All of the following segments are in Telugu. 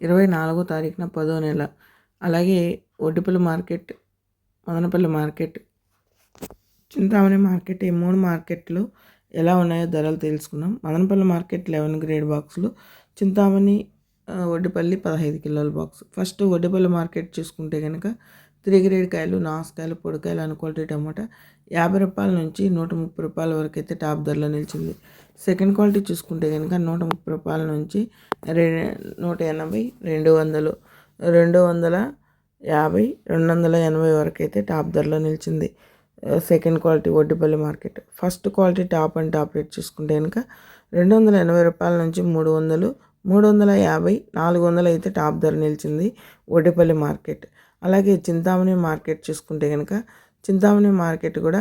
ఇరవై నాలుగో తారీఖున పదో నెల. అలాగే Oddipalli market Madanapalli market Chintamani market ఈ మూడు మార్కెట్లు ఎలా ఉన్నాయో ధరలు తెలుసుకున్నాం మదనపల్లి మార్కెట్ లెవెన్ గ్రేడ్ బాక్సులు చింతామణి ఒడ్డుపల్లి పదహైదు కిలోల బాక్స్. ఫస్ట్ వడ్డిపల్లి మార్కెట్ చూసుకుంటే కనుక త్రీ గ్రేడ్ కాయలు నాసుకాయలు పొడికాయలు అను క్వాలిటీ టమాటా యాభై రూపాయల నుంచి నూట ముప్పై రూపాయల వరకు అయితే టాప్ ధరలో నిలిచింది. సెకండ్ క్వాలిటీ చూసుకుంటే కనుక నూట ముప్పై రూపాయల నుంచి రె నూట ఎనభై రెండు వందలు రెండు వందల యాభై రెండు వందల ఎనభై వరకు అయితే టాప్ ధరలో నిలిచింది. Second quality Oddipalli market. First quality top and top rate చూసుకుంటే కనుక రెండు వందల ఎనభై రూపాయల నుంచి మూడు వందలు మూడు వందల యాభై నాలుగు వందలు అయితే టాప్ ధర నిలిచింది ఒడ్డిపల్లి మార్కెట్. అలాగే చింతామణి మార్కెట్ చూసుకుంటే కనుక చింతామణి మార్కెట్ కూడా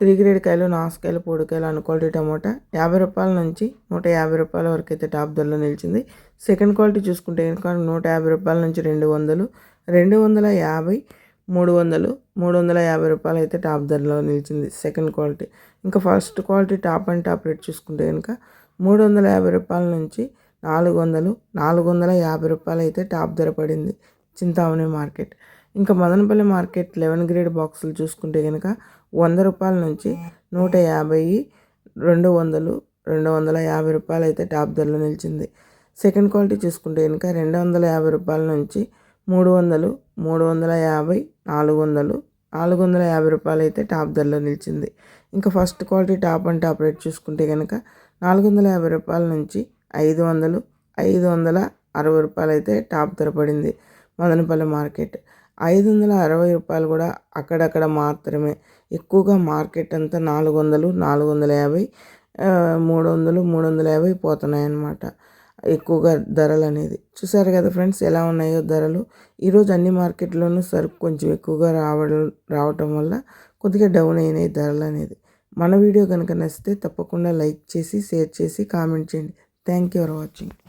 త్రీ గ్రేడ్ కాయలు నాసుకాయలు పొడికాయలు అను క్వాలిటీ టమోటా యాభై రూపాయల నుంచి నూట యాభై రూపాయల వరకు అయితే టాప్ ధరలో నిలిచింది. సెకండ్ క్వాలిటీ చూసుకుంటే కనుక నూట యాభై రూపాయల నుంచి రెండు వందలు రెండు వందల యాభై మూడు వందలు మూడు వందల యాభై రూపాయలు అయితే టాప్ ధరలో నిలిచింది సెకండ్ క్వాలిటీ. ఇంకా first quality top and top rate చూసుకుంటే కనుక మూడు వందల యాభై రూపాయల నుంచి నాలుగు వందలు నాలుగు వందల యాభై రూపాయలు అయితే టాప్ ధర పడింది చింతామణి మార్కెట్. ఇంకా మదనపల్లి మార్కెట్ లెవెన్ గ్రేడ్ బాక్సులు చూసుకుంటే కనుక వంద రూపాయల నుంచి నూట యాభై రెండు వందలు రెండు వందల యాభై రూపాయలు అయితే టాప్ ధరలో నిలిచింది. సెకండ్ క్వాలిటీ చూసుకుంటే కనుక రెండు వందల యాభై రూపాయల నుంచి మూడు వందలు మూడు వందల యాభై నాలుగు వందలు నాలుగు వందల యాభై రూపాయలు అయితే టాప్ ధరలో నిలిచింది. ఇంకా first quality top and top rate చూసుకుంటే కనుక నాలుగు వందల యాభై రూపాయల నుంచి ఐదు వందలు ఐదు వందల అరవై రూపాయలు అయితే టాప్ ధర పడింది మదనపల్లి మార్కెట్. ఐదు వందల అరవై రూపాయలు కూడా అక్కడక్కడ మాత్రమే. ఎక్కువగా మార్కెట్ అంతా నాలుగు వందలు నాలుగు వందల యాభై మూడు వందలు మూడు వందల యాభై పోతున్నాయి అన్నమాట ఎక్కువగా ధరలు అనేది చూసారు కదా ఫ్రెండ్స్ ఎలా ఉన్నాయో ధరలు. ఈరోజు అన్ని మార్కెట్లోనూ సరుకు కొంచెం ఎక్కువగా రావడం రావటం వల్ల కొద్దిగా డౌన్ అయినాయి ధరలు అనేది మన వీడియో కనుక నచ్చితే తప్పకుండా లైక్ చేసి షేర్ చేసి కామెంట్ చేయండి. Thank you for watching.